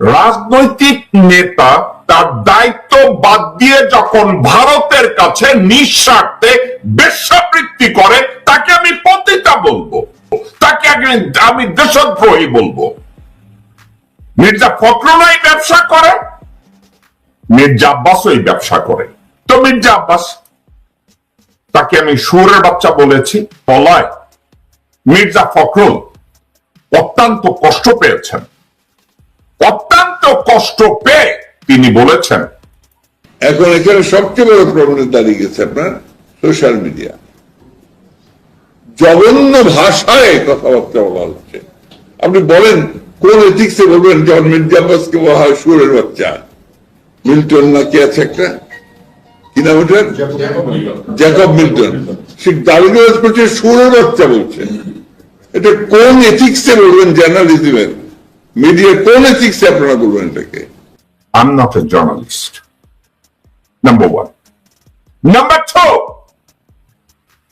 রাজনৈতিক নেতা তার দায়িত্ব বাদ দিয়ে যখন ভারতের কাছে নিঃস্বার্থে বেশ্যাবৃত্তি করে, তাকে আমি পতিতা বলব। তাকে আমি দেশদ্রোহী বলব। মির্জা ফখরুলাই ব্যবসা করে, মির্জা আব্বাস ওই ব্যবসা করে। তো মির্জা আব্বাস, তাকে আমি সুরের বাচ্চা বলেছি, পলায়। মির্জা ফখরুল অত্যন্ত কষ্ট পেয়েছেন। অত্যন্ত কষ্ট পেয়ে তিনি বলেছেন। এখন এখানে সবচেয়ে বড় প্রবলেম দাঁড়িয়ে গেছে আপনার সোশ্যাল মিডিয়া জঘন্য ভাষায় কথাবার্তা বলা হচ্ছে। আপনি বলেন, কোন এথিক্সে বলবেন যখন মির্জা আব্বাসকে বলা হয় সুরের বাচ্চা? মিল্টন না কি আছে একটা? কি নাম ওটার? Jacob Milton. সে দারিদ্র করছে, সুরের বাচ্চা বলছে। এটা কোন এথিক্সে বলবেন জার্নালিজমের মিডিয়া কোন আপনারা বলবেন এটাকে I'm not a journalist. Number one. Number two.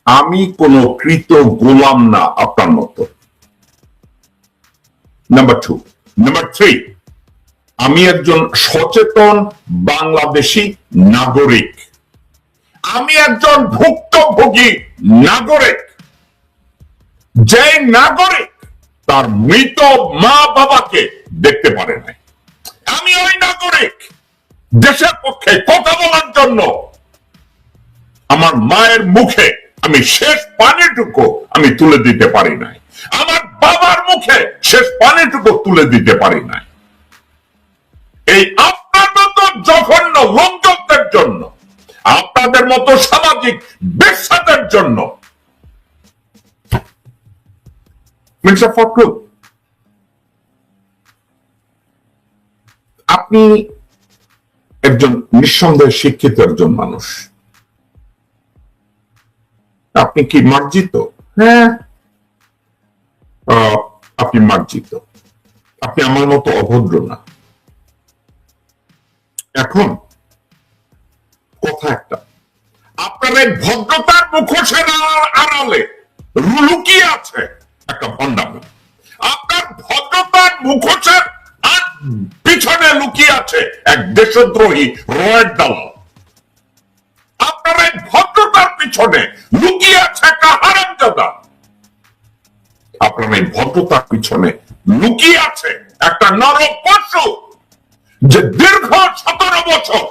আমি কোন কৃত গোলাম না, আপনার মতো নাম্বার টু নাম্বার থ্রি আমি একজন সচেতন বাংলাদেশি নাগরিক আমি একজন ভুক্তভোগী নাগরিক যে নাগরিক তার মৃত মা বাবাকে দেখতে পারে নাই। আমি ওই নাগরিক দেশের পক্ষে কথা বলার জন্য আমার মায়ের মুখে আমি শেষ পানিটুকু আমি তুলে দিতে পারি নাই। আমার বাবার মুখে শেষ পানিটুকু তুলে দিতে পারি নাই। এই আপনার মতো জঘন্য লোকজনদের জন্য, আপনাদের মতো সামাজিক বেশ্যাদের জন্য মির্জা ফখরুল আপনি একজন নিঃসন্দেহে শিক্ষিত একজন মানুষ। আপনি কি মার্জিত? হ্যাঁ। আপনি মার্জিত। আপনি আমার মতো অভদ্র না। এখন কথা একটা। আপনার এই ভদ্রতার মুখোশের আড়া- আড়ালে লুকিয়ে আছে? একটা ভণ্ডামি। আপনার ভদ্রতার মুখোশের পিছনে লুকিয়ে আছে এক দেশদ্রোহী রয়ের দালাল। আপনার এই ভদ্রতার পিছনে লুকিয়ে আছে একটা হারামজাদা আপনার এই ভদ্রতার পিছনে লুকিয়ে আছে একটা পশু যে দীর্ঘ সতেরো বছর,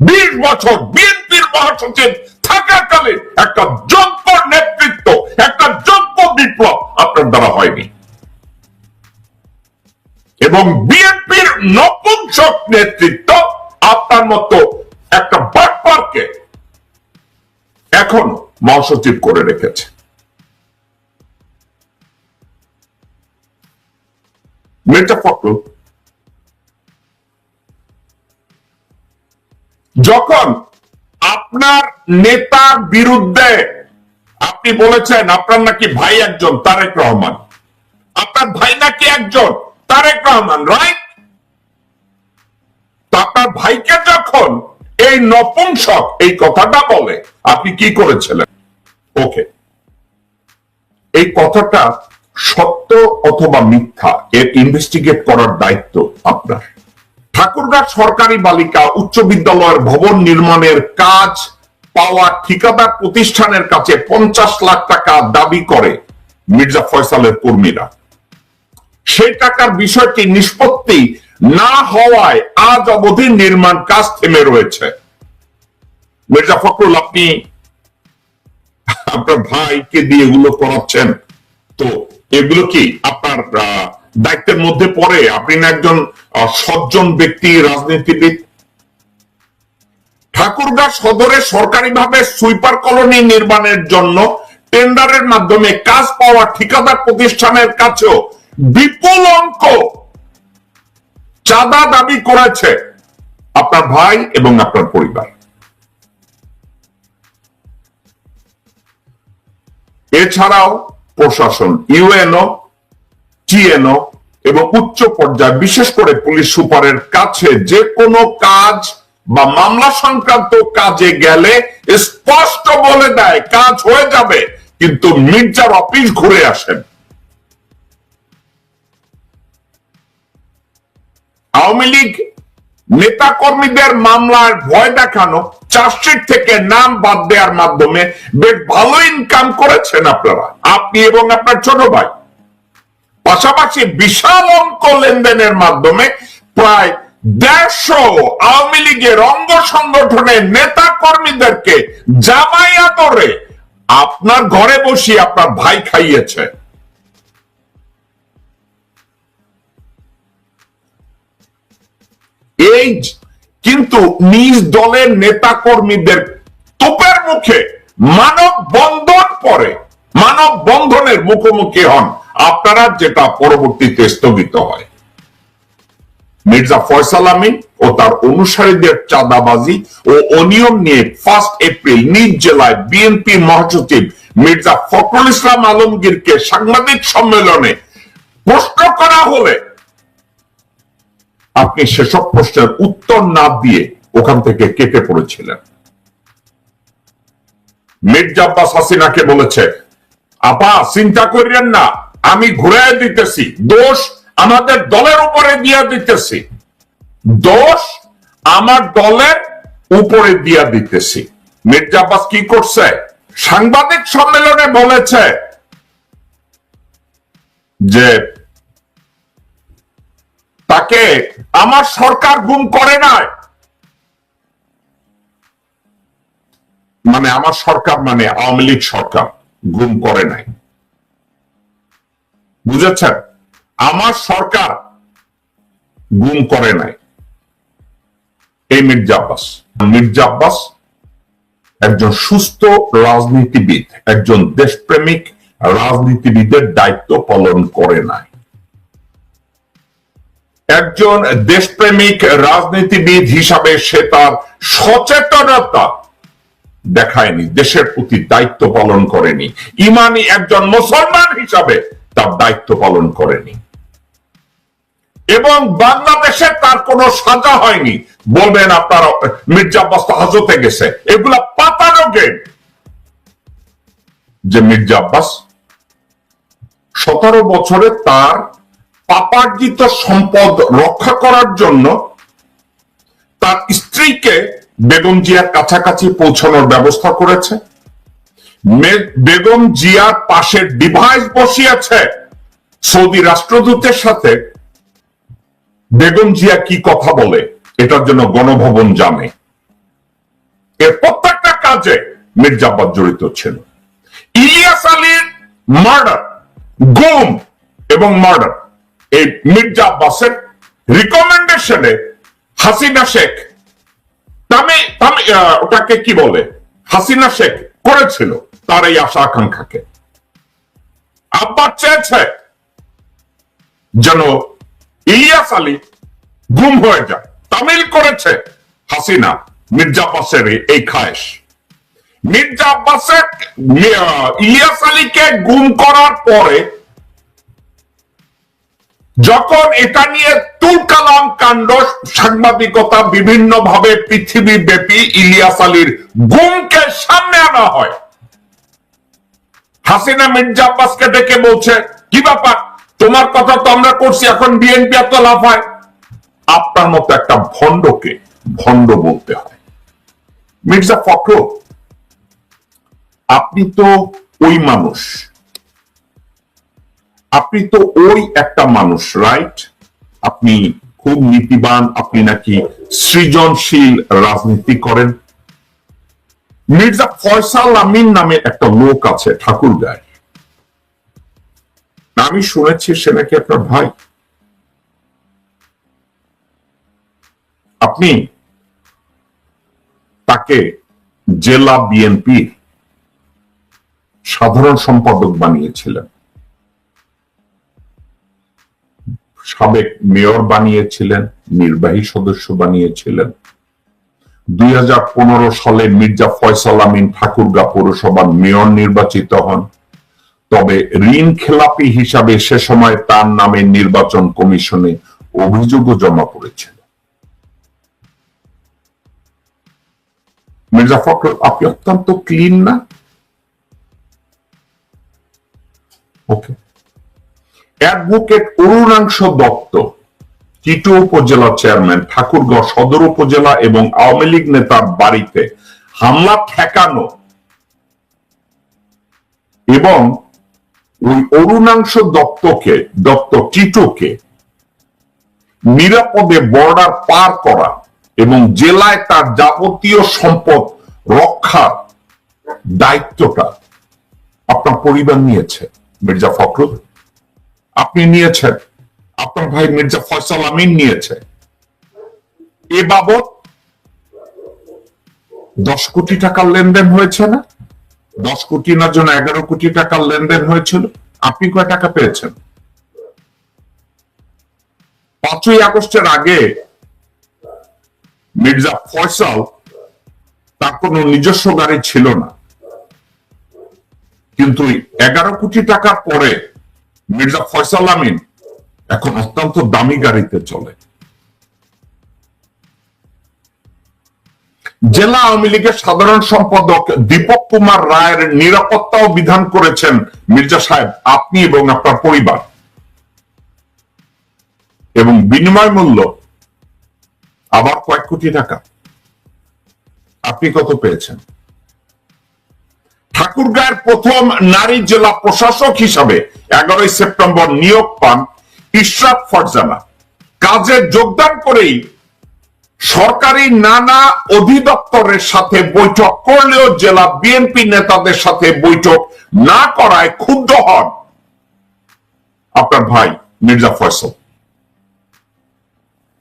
বিশ বছর বিএনপির মহাসচিব থাকাকালীন একটা যোগ্য বিপ্লব আপনার দ্বারা হয়নি। এবং বিএনপির নপুংসক নেতৃত্ব আপনার মতো একটা বাটপারকে এখন মহাসচিব করে রেখেছে। যখন আপনার নেতার বিরুদ্ধে আপনি বলেছেন আপনার নাকি ভাই একজন, তারেক রহমান। আপনার ভাই নাকি একজন, তারেক রহমান রাইট আপনার ভাইকে যখন এই নপুংসক এই কথাটা বলে, আপনি কি করেছিলেন? ওকে। এই কথাটা সত্য অথবা মিথ্যা, এর ইনভেস্টিগেট করার দায়িত্ব আপনার। ঠাকুরগাঁ সরকারি বালিকা উচ্চ বিদ্যালয়ের ভবন নির্মাণের কাজ পাওয়া ঠিকাদার প্রতিষ্ঠানের কাছে পঞ্চাশ লাখ টাকা দাবি করে মির্জা ফয়সালের কর্মীরা। সেই টাকার বিষয়টি নিষ্পত্তি না হওয়ায় আজ অবধি নির্মাণ কাজ থেমে রয়েছে। মির্জা ফখরুল, আপনি আপনার ভাইকে দিয়ে এগুলো করাচ্ছেন, তো এগুলো কি আপনার দায়িত্বের মধ্যে পড়ে? আপনি না একজন সজ্জন ব্যক্তি, রাজনীতিবিদ? ঠাকুরগাঁ সদরে সরকারিভাবে সুইপার কলোনি নির্মাণের জন্য টেন্ডারের মাধ্যমে কাজ পাওয়া ঠিকাদার প্রতিষ্ঠানের কাছেও বিপুল অঙ্ক চাঁদা দাবি করেছে আপনার ভাই এবং আপনার পরিবার। এছাড়াও প্রশাসন, ইউএনও, টিএনও এবং উচ্চ পর্যায়ে বিশেষ করে পুলিশ সুপারের কাছে যে কোনো কাজ বা মামলা সংক্রান্ত কাজে গেলে স্পষ্ট বলে দেয়, কাজ হয়ে যাবে, কিন্তু মির্জার অফিস ঘুরে আসেন। আওয়ামী লীগ নেতা কর্মীদের মামলার ভয় দেখানো, চার্জশিট থেকে নাম বাদ দেওয়ার মাধ্যমে বেশ ভালো ইনকাম করেছেন আপনারা, আপনি এবং আপনার ছোট ভাই। পাশাপাশি বিশাল অঙ্ক লেনদেনের মাধ্যমে প্রায় দেড়শো আওয়ামী লীগের অঙ্গ সংগঠনের নেতা কর্মীদেরকে জামাইয়া করে আপনার ঘরে বসিয়ে আপনার ভাই খাইয়েছে। এই কিন্তু নিজ দলের নেতা কর্মীদের তোপের মুখে মানব বন্ধন পরে, মানব বন্ধনের মুখোমুখি হন। আপনারা যেটা পরবর্তীতে স্থগিত হয়। মির্জা ফয়সাল আমিন ও তার অনুসারীদের চাঁদাবাজি ও অনিয়ম নিয়ে ফার্স্ট এপ্রিল নিজ জেলায় বিএনপি মহাসচিব মির্জা ফখরুল ইসলাম আলমগীরকে সাংবাদিক সম্মেলনে প্রশ্ন করা হলে আপনি সেসব প্রশ্নের উত্তর না দিয়ে ওখান থেকে কেটে পড়েছিলেন। মির্জা আব্বাস হাসিনাকে বলেছে, আপা, চিন্তা করিলেন না, আমি ঘুরাই দিতেছি, দোষ আমাদের দলের উপরে দিয়ে দিতেছি। দোষ আমার দলের উপরে দিয়ে দিতেছি। মির্জা আব্বাস কি করছে? সাংবাদিক সম্মেলনে বলেছে যে তাকে আমার সরকার গুম করে নাই। মানে আমার সরকার মানে আওয়ামী লীগ সরকার গুম করে নাই। বুঝেছেন? আমার সরকার গুম করে নাই। এই মির্জা আব্বাস। মির্জা আব্বাস একজন সুস্থ রাজনীতিবিদ, একজন দেশপ্রেমিক, রাজনীতিবিদের দায়িত্ব পালন করে নাই। একজন দেশপ্রেমিক, রাজনীতিবিদ হিসাবে সে তার সচেতনতা দেখায়নি, দেশের প্রতি দায়িত্ব পালন করেনি। ইমানি একজন মুসলমান হিসাবে তার দায়িত্ব পালন করেনি। এবং বাংলাদেশে তার কোনো সাজা হয়নি। বলবেন আপনারা, মির্জা আব্বাস হাজতে গেছে। এগুলা পাতানো গেম যে মির্জা আব্বাস সতেরো বছরে তার পাপার্জিত সম্পদ রক্ষা করার জন্য তার স্ত্রীকে বেগম জিয়ার কাছাকাছি পৌঁছানোর ব্যবস্থা করেছে। বেগম জিয়ার পাশে ডিভাইস বসিয়েছে। সৌদি রাষ্ট্রদূতের সাথে বেগম জিয়া কি কথা বলে, এটার জন্য গণভবন জানে এর প্রত্যেকটা কাজে মির্জা জড়িত ছিল ইলিয়াস আলীর মার্ডার, গুম এবং মার্ডার, এই মির্জা আব্বাসের রিকমেন্ডেশনে হাসিনা শেখ তামে তামে ওটাকে কি বলে? হাসিনা শেখ করেছিল তার এই আশা আকাঙ্ক্ষাকে। আব্বাস চেয়েছে যেন ইলিয়াস আলী গুম হয়ে যায়। তামিল করেছে হাসিনা, মির্জা আব্বাসের এই- খায়েশ। মির্জা আব্বাসের ইলিয়াস আলীকে গুম করার পরে যখন এটা নিয়ে তুলকালাম কাণ্ড, সাংবাদিকতা বিভিন্ন ভাবে পৃথিবী ব্যাপী ইলিয়াস আলীর গুমকে সামনে আনা হয়। হাসিনা মির্জা আব্বাসকে ডেকে বলছে, কি ব্যাপার? তোমার কথা তো আমরা করছি, এখন বিএনপি এত লাফায় আপনার মতো একটা ভণ্ডকে ভণ্ড বলতে হয়। মির্জা ফখর আপনি তো ওই মানুষ। আপনি তো ওই একটা মানুষ রাইট আপনি খুব নীতিবান, আপনি নাকি সৃজনশীল রাজনীতি করেন। মির্জা ফয়সাল আমিন নামে একটা লোক আছে ঠাকুর গায়ে আমি শুনেছি সে নাকি আপনার ভাই। আপনি তাকে জেলা বিএনপির সাধারণ সম্পাদক বানিয়েছিলেন। সাবেক মেয়র বানিয়েছিলেন, নির্বাহী সদস্য বানিয়েছিলেন। দুই হাজার পনেরো সালে মির্জা ফয়সাল আমিন ঠাকুরগা পৌরসভার মেয়র নির্বাচিত হন। তবে ঋণ খেলাপি হিসাবে সে সময় তার নামে নির্বাচন কমিশনে অভিযোগও জমা পড়েছিল। মির্জা ফখর আপনি অত্যন্ত ক্লিন না? ওকে। অ্যাডভোকেট অরুণাংশ দত্ত, টিটু উপজেলা চেয়ারম্যান, ঠাকুরগাঁও সদর উপজেলা এবং আওয়ামী লীগ নেতার বাড়িতে হামলা ঠেকানো এবং ওই অরুণাংশ দত্তকে, দত্ত টিটুকে নিরাপদে বর্ডার পার করা এবং জেলায় তার যাবতীয় সম্পদ রক্ষার দায়িত্বটা আপনার পরিবার নিয়েছে, মির্জা ফখরুল। আপনি নিয়েছেন, আপনার ভাই মির্জা ফয়সাল আমিন নিয়েছে। এ বাবদ দশ কোটি টাকার লেনদেন হয়েছে না? দশ কোটি না জন্য এগারো কোটি টাকার লেনদেন হয়েছিল? আপনি কয় টাকা পেয়েছেন? পাঁচই আগস্টের আগে মির্জা ফয়সাল তার কোনো নিজস্ব গাড়ি ছিল না। কিন্তু এগারো কোটি টাকা পরে মির্জা ফয়সাল আমিন এখন অত্যন্ত দামি গাড়িতে চলে। জেলা আওয়ামী লীগের সাধারণ সম্পাদক দীপক কুমার রায়ের নিরাপত্তাও বিধান করেছেন মির্জা সাহেব, আপনি এবং আপনার পরিবার। এবং বিনিময় মূল্য আবার কয়েক কোটি টাকা। আপনি কত পেয়েছেন? ঠাকুরগাঁয়ের প্রথম নারী জেলা প্রশাসক হিসাবে এগারোই সেপ্টেম্বর নিয়োগ পান ইশরাত ফরজানা। কাজে যোগদান করেই সরকারি নানা অধিদপ্তরের সাথে বৈঠক করলেও জেলা বিএনপি নেতাদের সাথে বৈঠক না করায় ক্ষুব্ধ হন আপনার ভাই মির্জা ফয়সল।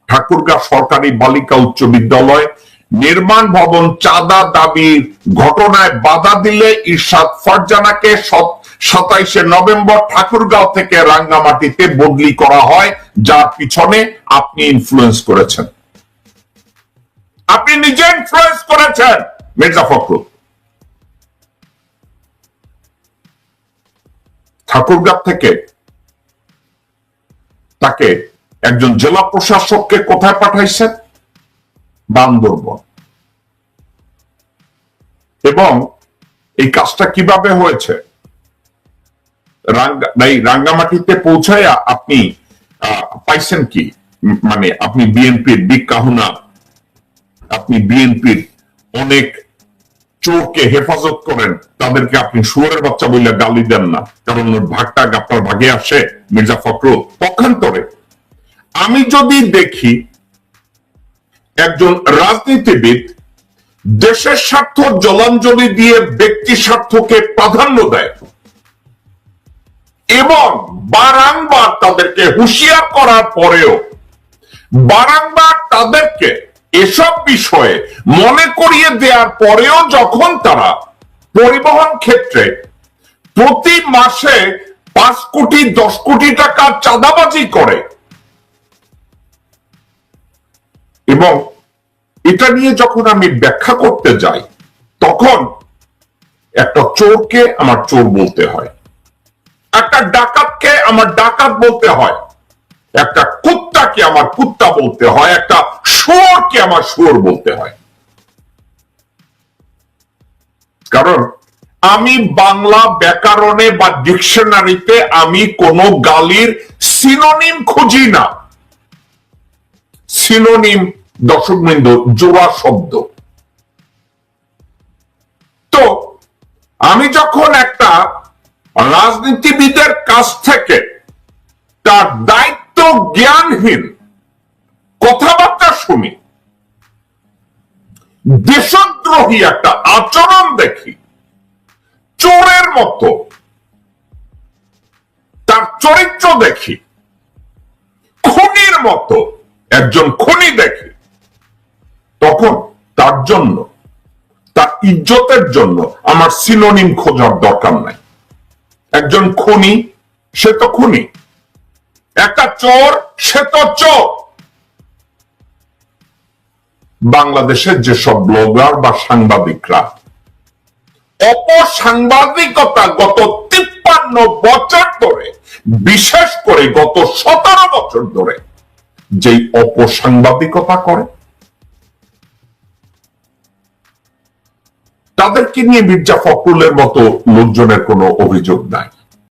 ঠাকুরগাঁ সরকারি বালিকা উচ্চ বিদ্যালয় নির্মাণ ভবন চাঁদা দাবির ঘটনায় বাধা দিলে ইরশাদ ফরজানাকে সাতাইশে নভেম্বর ঠাকুরগাঁও থেকে রাঙ্গামাটিতে বদলি করা হয়, যার পিছনে আপনি ইনফ্লুয়েন্স করেছেন। আপনি নিজে ইনফ্লুয়েন্স করেছেন, মির্জা ফখরুল। ঠাকুরগাঁ থেকে তাকে একজন জেলা প্রশাসককে কোথায় পাঠাইছেন? বান্দরবন। এবং এই কাজটা কীভাবে হয়েছে? রাঙ্গামাটিতে পৌঁছায়া আপনি পাইছেন কি? মানে আপনি বিএনপির বিগ কাহুনা আপনি বিএনপির অনেক চোরকে হেফাজত করেন, তাদেরকে আপনি শুয়ারের বাচ্চা বললে গালি দেন না। কারণ ওর ভাগটা আপনার ভাগে আসে, মির্জা ফখরুল পক্ষান্তরে। আমি যদি দেখি একজন রাজনীতিবিদ দেশের স্বার্থ জলাঞ্জলি দিয়ে ব্যক্তি স্বার্থকে প্রাধান্য দেয় এবং বারংবার তাদেরকে হুঁশিয়ার করার পরেও বারংবার তাদেরকে এসব বিষয়ে মনে করিয়ে দেওয়ার পরেও যখন তারা পরিবহন ক্ষেত্রে প্রতি মাসে পাঁচ কোটি, দশ কোটি টাকা চাঁদাবাজি করে, এবং এটা নিয়ে যখন আমি ব্যাখ্যা করতে যাই, তখন একটা চোরকে আমার চোর বলতে হয়, একটা ডাকাতকে আমার ডাকাত বলতে হয়, একটা কুত্তাকে আমার কুত্তা বলতে হয়, একটা শুয়োরকে আমার শুয়োর বলতে হয়। কারণ আমি বাংলা ব্যাকরণে বা ডিকশনারিতে আমি কোনো গালির সিনোনিম খুঁজি না। সিনোনিম দর্শকবৃন্দ, জোড়া শব্দ। তো আমি যখন একটা রাজনীতিবিদের কাছ থেকে তার দায়িত্ব জ্ঞানহীন কথাবার্তা শুনি দেশদ্রোহী একটা আচরণ দেখি। চোরের মতো। তার চরিত্র দেখি। খুনির মতো। একজন খুনি দেখি। তখন তার জন্য, তার ইজ্জতের জন্য আমার সিনোনিম খোঁজার দরকার নাই। একজন খুনি, সে তো খুনি। একটা চোর, সে তো চোর। বাংলাদেশের যেসব ব্লগার বা সাংবাদিকরা, অপসাংবাদিকতা গত তিপ্পান্ন বছর ধরে, বিশেষ করে গত সতেরো বছর ধরে, যেই অপসাংবাদিকতা করে। তাদেরকে নিয়ে মির্জা ফখরুলের মতো লোকজনের কোনো অভিযোগ নাই।